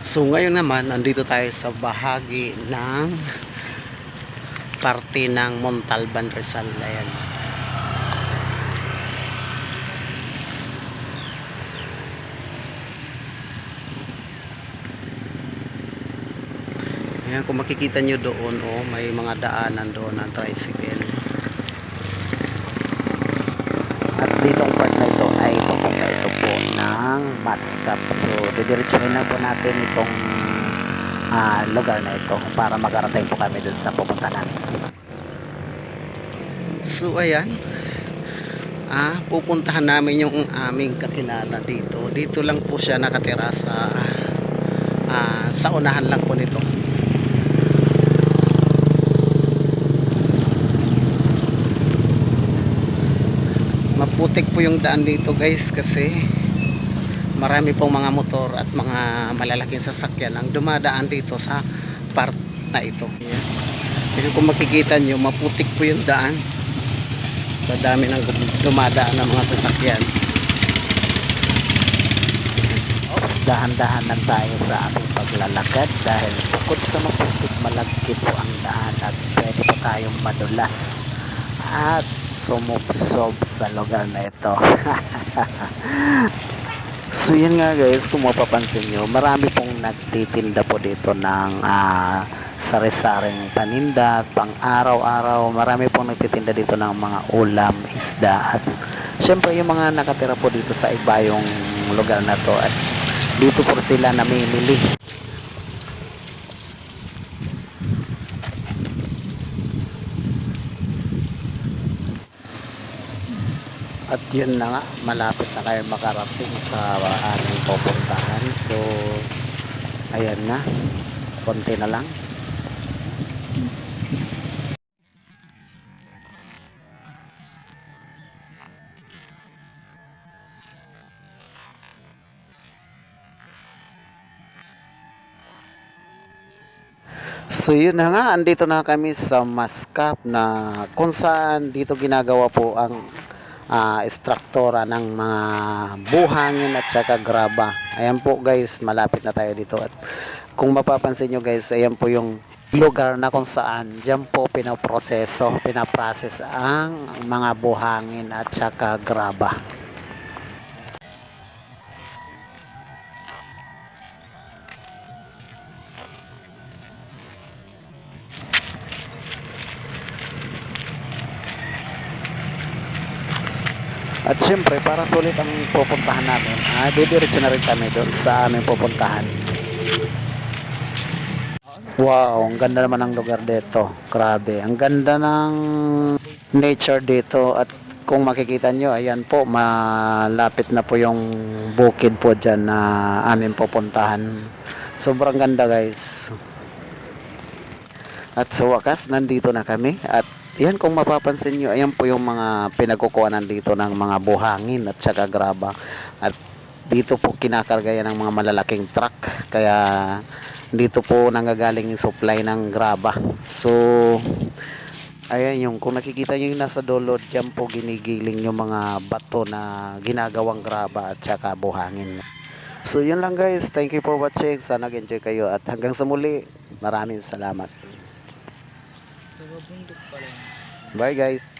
So ngayon naman, nandito tayo sa bahagi ng parte ng Montalban Rizal. Ayan. Ayan, kung makikita nyo doon, oh, may mga daanan doon ng tricycle. At dito ang part na ito ay ng Mascap. So, didiretsuhin na po natin itong ah, lugar na ito para makarating po kami dun sa pupunta namin. So, ayan. Ah, pupuntahan namin yung aming kakilala dito. Dito lang po siya nakatira sa ah, sa unahan lang po nito. maputik po yung daan dito guys kasi marami pong mga motor at mga malalaking sasakyan ang dumadaan dito sa part na ito. Pero kung makikita nyo maputik po yung daan. Sa dami ng dumadaan ng mga sasakyan. Ops, dahan-dahan lang tayo sa ating paglalakad dahil bukod sa maputik malagkit po ang daan at pwede po tayong madulas at sumubsob sa lugar na ito so yun nga guys kung mapapansin nyo marami pong nagtitinda po dito ng ah, sari-saring paninda pang araw-araw marami pong nagtitinda dito ng mga ulam, isda at syempre yung mga nakatira po dito sa iba yung lugar na to at dito po sila namimili At yun na nga, malapit na kayo makarating sa aming pupuntahan. So, ayan na. Konti na lang. So yun na nga, andito na kami sa Mascap na kung saan dito ginagawa po ang ah, struktura ng mga buhangin at saka graba. Ayan po guys, malapit na tayo dito. At kung mapapansin nyo guys, ayan po yung lugar na kung saan dyan po pinaproseso, pinaprocess ang mga buhangin at saka graba. At syempre, para sulit ang pupuntahan namin, ah, didiretso na rin kami doon sa aming pupuntahan. Wow, ang ganda naman ng lugar dito. Grabe, ang ganda ng nature dito at kung makikita nyo, ayan po, malapit na po yung bukid po dyan na aming pupuntahan. Sobrang ganda guys. At sa wakas, nandito na kami at yan kung mapapansin nyo, ayan po yung mga pinagkukuhanan dito ng mga buhangin at saka graba. At dito po kinakarga yan ng mga malalaking truck. Kaya dito po nanggagaling yung supply ng graba. So, ayan yung kung nakikita nyo yung nasa dulo, dyan po ginigiling yung mga bato na ginagawang graba at saka buhangin. So, yun lang guys. Thank you for watching. Sana nag-enjoy kayo. At hanggang sa muli, maraming salamat. Bye guys.